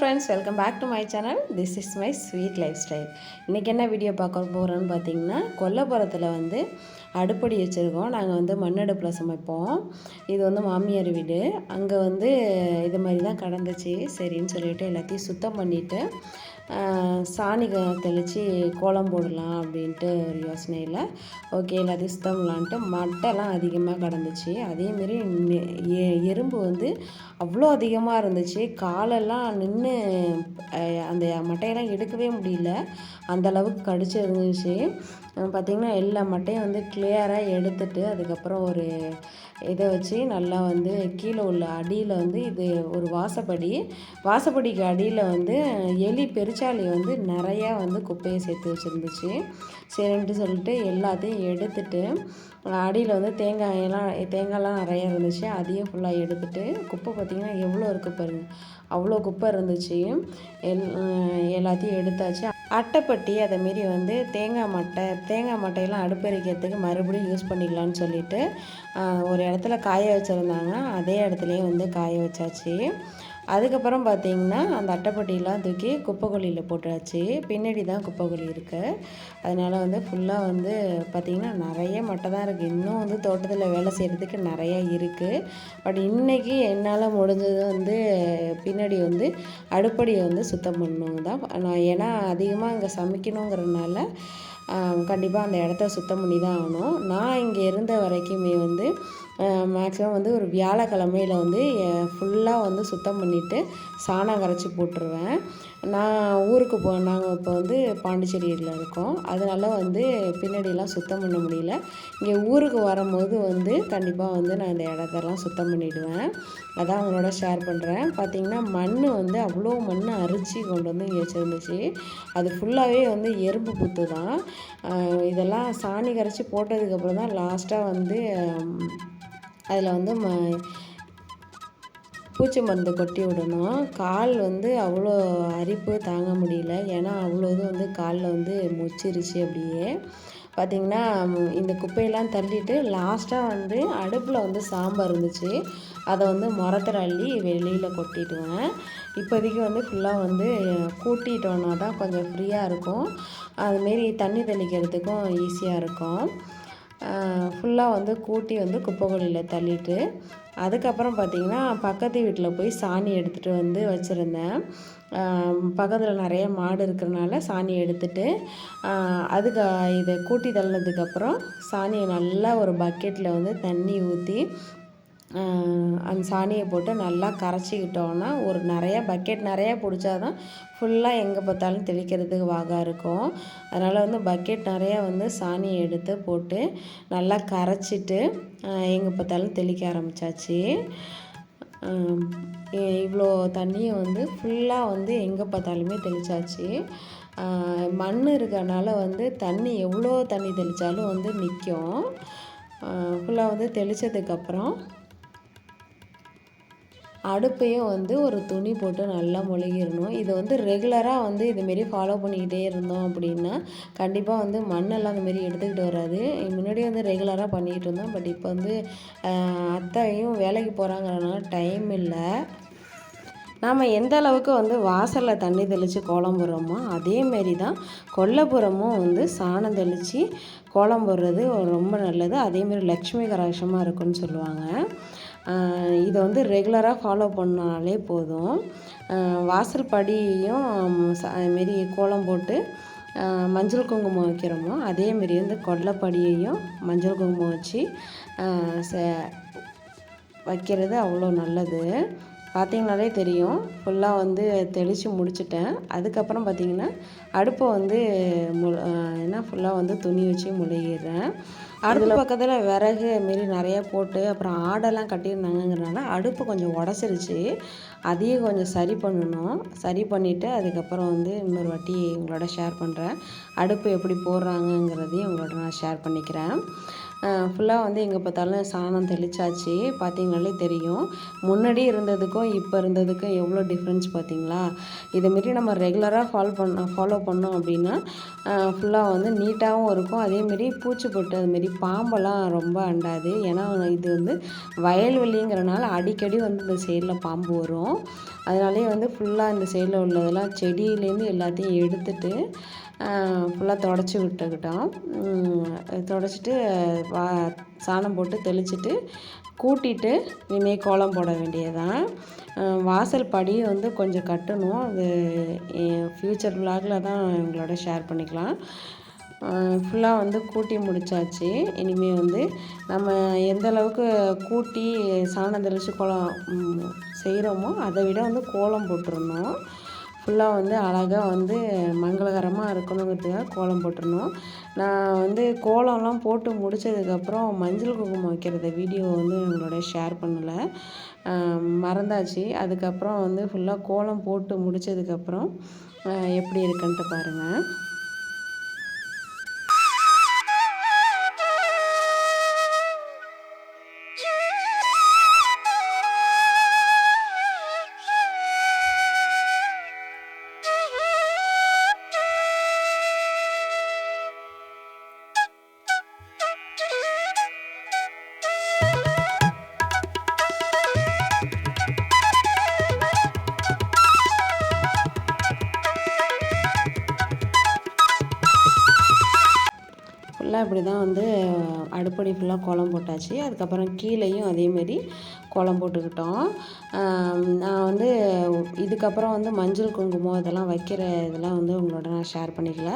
Friends welcome back to my channel this is my sweet lifestyle இன்றைக்கி என்ன video பார்க்க போகிறோன்னு பார்த்தீங்கன்னா கொல்லப்புறத்தில் வந்து அடுப்படி வச்சுருக்கோம். நாங்கள் வந்து மண்ணடுப்பில் சமைப்போம். இது வந்து மாமியார் வீடு. அங்கே வந்து இது மாதிரி தான் கடந்துச்சு. சரின்னு சொல்லிவிட்டு எல்லாத்தையும் சுத்தம் பண்ணிவிட்டு சாணி க- தெளித்து கோலம் போடலாம் அப்படின்ட்டு ஒரு யோசனையில் ஓகே எல்லாத்தையும் சுத்தம் பண்ணலான்ட்டு மட்டைலாம் அதிகமாக கிடந்துச்சு அதேமாரி எறும்பு வந்து அவ்வளோ அதிகமாக இருந்துச்சு. காலெல்லாம் நின்று அந்த மட்டையெல்லாம் எடுக்கவே முடியல. அந்த அளவுக்கு கடிச்சு இருந்துச்சு. பார்த்திங்கன்னா எல்லா மட்டையும் வந்து கிளியராக எடுத்துட்டு அதுக்கப்புறம் ஒரு இதை வச்சு நல்லா வந்து கீழே உள்ள அடியில் வந்து இது ஒரு வாசப்படி வாசப்படிக்கு அடியில் வந்து எலி தொழிற்சாலை வந்து நிறையா வந்து குப்பையை சேர்த்து வச்சுருந்துச்சு. சரின்ட்டு சொல்லிட்டு எல்லாத்தையும் எடுத்துட்டு அடியில் வந்து தேங்காயெல்லாம் தேங்காய்லாம் நிறையா இருந்துச்சு. அதையும் ஃபுல்லாக எடுத்துட்டு குப்பை பார்த்திங்கன்னா எவ்வளோ இருக்குது பாருங்க. அவ்வளோ குப்பை இருந்துச்சு. எல் எல்லாத்தையும் எடுத்தாச்சு. அட்டைப்பட்டி அதேமாரி வந்து தேங்காய் மட்டை தேங்காய் மட்டையெல்லாம் அடுப்பரிக்கிறதுக்கு மறுபடியும் யூஸ் பண்ணிக்கலாம்னு சொல்லிட்டு ஒரு இடத்துல காய வச்சுருந்தாங்க. அதே இடத்துலையே வந்து காய வச்சாச்சு. அதுக்கப்புறம் பார்த்தீங்கன்னா அந்த அட்டைப்பட்டியெல்லாம் தூக்கி குப்பைக்குழியில் போட்டாச்சு. பின்னாடி தான் குப்பைக்குழி இருக்குது அதனால் வந்து ஃபுல்லாக வந்து பார்த்திங்கன்னா நிறைய மட்டை தான் இருக்குது இன்னும் வந்து தோட்டத்தில் வேலை செய்கிறதுக்கு நிறையா இருக்குது பட் இன்றைக்கி என்னால் முடிஞ்சது வந்து பின்னாடி வந்து அடுப்படியை வந்து சுத்தம் பண்ணணும் தான் நான் ஏன்னா அதிகமாக இங்கே சமைக்கணுங்கிறதுனால கண்டிப்பாக அந்த இடத்த சுத்தம் பண்ணி தான் ஆகணும். நான் இங்கே இருந்த வரைக்குமே வந்து மேக்ஸிமம் வந்து ஒரு வியாழக்கிழமையில் வந்து ஃபுல்லாக வந்து சுத்தம் பண்ணிவிட்டு சாணம் கரைச்சி போட்டுருவேன். நான் ஊருக்கு போ நாங்கள் இப்போ வந்து பாண்டிச்சேரியில் இருக்கோம். அதனால வந்து பின்னாடிலாம் சுத்தம் பண்ண முடியல. இங்கே ஊருக்கு வரும்போது வந்து கண்டிப்பாக வந்து நான் இந்த இடத்தெல்லாம் சுத்தம் பண்ணிவிடுவேன் அதான் உங்களோட ஷேர் பண்ணுறேன் பார்த்திங்கன்னா மண் வந்து அவ்வளோ மண் அரிச்சு கொண்டு வந்து இங்கே வச்சுருந்துச்சு. அது ஃபுல்லாகவே வந்து எறும்பு புத்து தான் இதெல்லாம் சாணி கரைச்சி போட்டதுக்கப்புறம் தான் லாஸ்ட்டாக வந்து அதில் வந்து ம பூச்சி மருந்து கொட்டி விடணும். கால் வந்து அவ்வளோ அரிப்பு தாங்க முடியல. ஏன்னா அவ்வளோ இது வந்து காலில் வந்து முச்சிருச்சு அப்படியே. பார்த்திங்கன்னா இந்த குப்பையெல்லாம் தள்ளிட்டு லாஸ்ட்டாக வந்து அடுப்பில் வந்து சாம்பார் இருந்துச்சு. அதை வந்து முரத்தில் அள்ளி வெளியில் கொட்டிடுவேன். இப்போதைக்கு வந்து ஃபுல்லாக வந்து கூட்டிட்டோன்னா தான் கொஞ்சம் ஃப்ரீயாக இருக்கும். அதுமாரி தண்ணி தெளிக்கிறதுக்கும் ஈஸியாக இருக்கும். ஃபுல்லாக வந்து கூட்டி வந்து குப்பைக்குழியில் தள்ளிட்டு அதுக்கப்புறம் பார்த்திங்கன்னா பக்கத்து வீட்டில் போய் சாணி எடுத்துகிட்டு வந்து வச்சுருந்தேன். பக்கத்தில் நிறைய மாடு இருக்கிறனால சாணி எடுத்துட்டு அதுக்கு இதை கூட்டி தள்ளினதுக்கப்புறம் சாணியை நல்லா ஒரு பக்கெட்டில் வந்து தண்ணி ஊற்றி அந்த சாணியை போட்டு நல்லா கரைச்சிக்கிட்டோன்னா ஒரு நிறைய பக்கெட் நிறையா பிடிச்சாதான் ஃபுல்லாக எங்கே பார்த்தாலும் தெளிக்கிறதுக்கு வாகா இருக்கும். அதனால் வந்து பக்கெட் நிறையா வந்து சாணியை எடுத்து போட்டு நல்லா கரைச்சிட்டு எங்கே பார்த்தாலும் தெளிக்க ஆரம்பித்தாச்சு இவ்வளோ தண்ணியை வந்து ஃபுல்லாக வந்து எங்கே பார்த்தாலுமே தெளிச்சாச்சு. மண் இருக்கனால வந்து தண்ணி எவ்வளோ தண்ணி தெளித்தாலும் வந்து நிற்கும் ஃபுல்லாக வந்து தெளித்ததுக்கப்புறம் அடுப்பையும் வந்து ஒரு துணி போட்டு நல்லா மொழுகிடணும். இதை வந்து ரெகுலராக வந்து இதுமாரி ஃபாலோ பண்ணிக்கிட்டே இருந்தோம் அப்படின்னா கண்டிப்பாக வந்து மண்ணெல்லாம் அந்தமாரி எடுத்துக்கிட்டு வராது. முன்னாடி வந்து ரெகுலராக பண்ணிக்கிட்டு இருந்தோம். பட் இப்போ வந்து அத்தையும் வேலைக்கு போகிறாங்கிறனால டைம் இல்லை. நாம் எந்த அளவுக்கு வந்து வாசலில் தண்ணி தெளித்து கோலம் போடுறோமோ அதேமாரி தான் கொல்லைப்புறமும் வந்து சாணம் தெளித்து கோலம் போடுறது ரொம்ப நல்லது. அதேமாரி லக்ஷ்மி கராட்சமாக இருக்குன்னு சொல்லுவாங்க. இதை வந்து ரெகுலராக ஃபாலோ பண்ணாலே போதும். வாசல் படியையும் ச- அதுமாரி கோலம் போட்டு மஞ்சள் குங்குமம் வைக்கிறோமோ அதேமாரி வந்து கொல்லைப்படியையும் மஞ்சள் குங்குமம் வச்சு ச- வைக்கிறது அவ்வளோ நல்லது. பார்த்தீங்கனாலே தெரியும். ஃபுல்லாக வந்து தெளித்து முடிச்சிட்டேன். அதுக்கப்புறம் பார்த்தீங்கன்னா அடுப்பை வந்து மு என்ன ஃபுல்லாக வந்து துணி வச்சு முழுகிடுறேன் அடுப்பு பக்கத்தில் விறகு மாரி நிறைய போட்டு அப்புறம் ஆடெல்லாம் கட்டியிருந்தாங்கங்கிறனால அடுப்பு கொஞ்சம் உடச்சிருச்சு. அதையும் கொஞ்சம் சரி பண்ணணும். சரி பண்ணிவிட்டு அதுக்கப்புறம் வந்து இன்னொரு வாட்டி உங்களோட ஷேர் பண்ணுறேன் அடுப்பு எப்படி போடுறாங்கங்கிறதையும் உங்களோட நான் ஷேர் பண்ணிக்கிறேன். ஃபுல்லாக வந்து எங்கே பார்த்தாலும் சாணம் தெளிச்சாச்சு. பார்த்தீங்கனாலே தெரியும். முன்னாடி இருந்ததுக்கும் இப்போ இருந்ததுக்கும் எவ்வளோ டிஃப்ரென்ஸ் பார்த்தீங்களா இதேமாரி நம்ம ரெகுலராக ஃபாலோ பண்ண ஃபாலோ பண்ணோம் அப்படின்னா ஃபுல்லாக வந்து நீட்டாகவும் இருக்கும். அதேமாரி பூச்சி பொட்டு அதுமாரி பாம்பெல்லாம் ரொம்ப அண்டாது. ஏன்னா இது வந்து வயல்வெளிங்கிறனால அடிக்கடி வந்து இந்த சைடில் பாம்பு வரும். அதனாலே வந்து ஃபுல்லாக இந்த சைடில் உள்ளதெல்லாம் செடியிலேருந்து எல்லாத்தையும் எடுத்துட்டு ஃபுல்லாக தொடச்சி விட்டுக்கிட்டோம். தொடச்சிட்டு வா சாணம் போட்டு தெளிச்சிட்டு கூட்டிட்டு இனிமேல் கோலம் போட வேண்டியதான் வாசல் படி வந்து கொஞ்சம் கட்டணும். அது ஃப்யூச்சர் விலாகில் தான் எங்களோட ஷேர் பண்ணிக்கலாம். ஃபுல்லாக வந்து கூட்டி முடித்தாச்சு இனிமேல் வந்து நம்ம எந்த அளவுக்கு கூட்டி சாணம் தெளித்து கோலம் செய்கிறோமோ அதை விட வந்து கோலம் போட்டுருந்தோம் ஃபுல்லாக வந்து அழகாக வந்து மங்களகரமாக இருக்கணுங்கிறதுக்காக கோலம் போட்டுருணும் நான் வந்து கோலம்லாம் போட்டு முடித்ததுக்கப்புறம் மஞ்சள் குங்குமம் வைக்கிறத வீடியோ வந்து எங்களோட ஷேர் பண்ணலை. மறந்தாச்சு. அதுக்கப்புறம் வந்து ஃபுல்லாக கோலம் போட்டு முடித்ததுக்கப்புறம் எப்படி இருக்குன்ட்டு பாருங்கள் ஃபுல்லாக இப்படி தான் வந்து அடுப்படி ஃபுல்லாக கோலம் போட்டாச்சு. அதுக்கப்புறம் கீழேயும் அதேமாரி கோலம் போட்டுக்கிட்டோம். நான் வந்து இதுக்கப்புறம் வந்து மஞ்சள் குங்குமம் இதெல்லாம் வைக்கிற இதெல்லாம் வந்து உங்களோட நான் ஷேர் பண்ணிக்கல.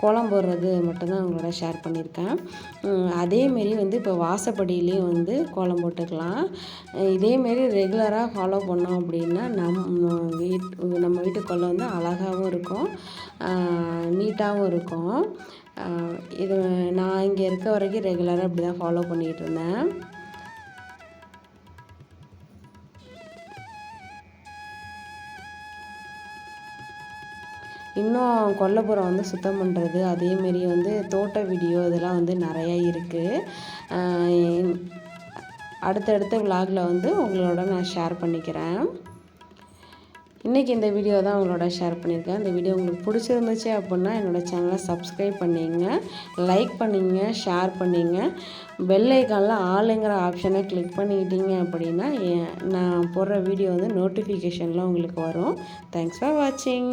கோலம் போடுறது மட்டும்தான் உங்களோட ஷேர் பண்ணியிருக்கேன். அதேமாரி வந்து இப்போ வாசப்படியிலையும் வந்து கோலம் போட்டுக்கலாம். இதேமாரி ரெகுலராக ஃபாலோ பண்ணோம் அப்படின்னா நம் வீட் நம்ம வீட்டுக்குள்ளே வந்து அழகாகவும் இருக்கும். நீட்டாகவும் இருக்கும். இது நான் இங்கே இருக்க வரைக்கும் ரெகுலராக இப்படி தான் ஃபாலோ பண்ணிகிட்டு இருந்தேன். இன்னும் கொல்லப்புறம் வந்து சுத்தம் பண்ணுறது அதேமாரி வந்து தோட்ட வீடியோ இதெல்லாம் வந்து நிறையா இருக்குது அடுத்தடுத்த விலாகில் வந்து உங்களோட நான் ஷேர் பண்ணிக்கிறேன். இன்றைக்கி இந்த வீடியோ தான் உங்களோட ஷேர் பண்ணியிருக்கேன். இந்த வீடியோ உங்களுக்கு பிடிச்சிருந்துச்சு அப்படின்னா என்னோடய சேனலை சப்ஸ்கிரைப் பண்ணிங்க லைக் பண்ணிங்க ஷேர் பண்ணிங்க. பெல் ஐக்கானில் ஆளுங்கிற ஆப்ஷனை கிளிக் பண்ணிக்கிட்டீங்க அப்படின்னா நான் போடுற வீடியோ வந்து நோட்டிஃபிகேஷனில் உங்களுக்கு வரும். தேங்க்ஸ் ஃபார் வாட்சிங்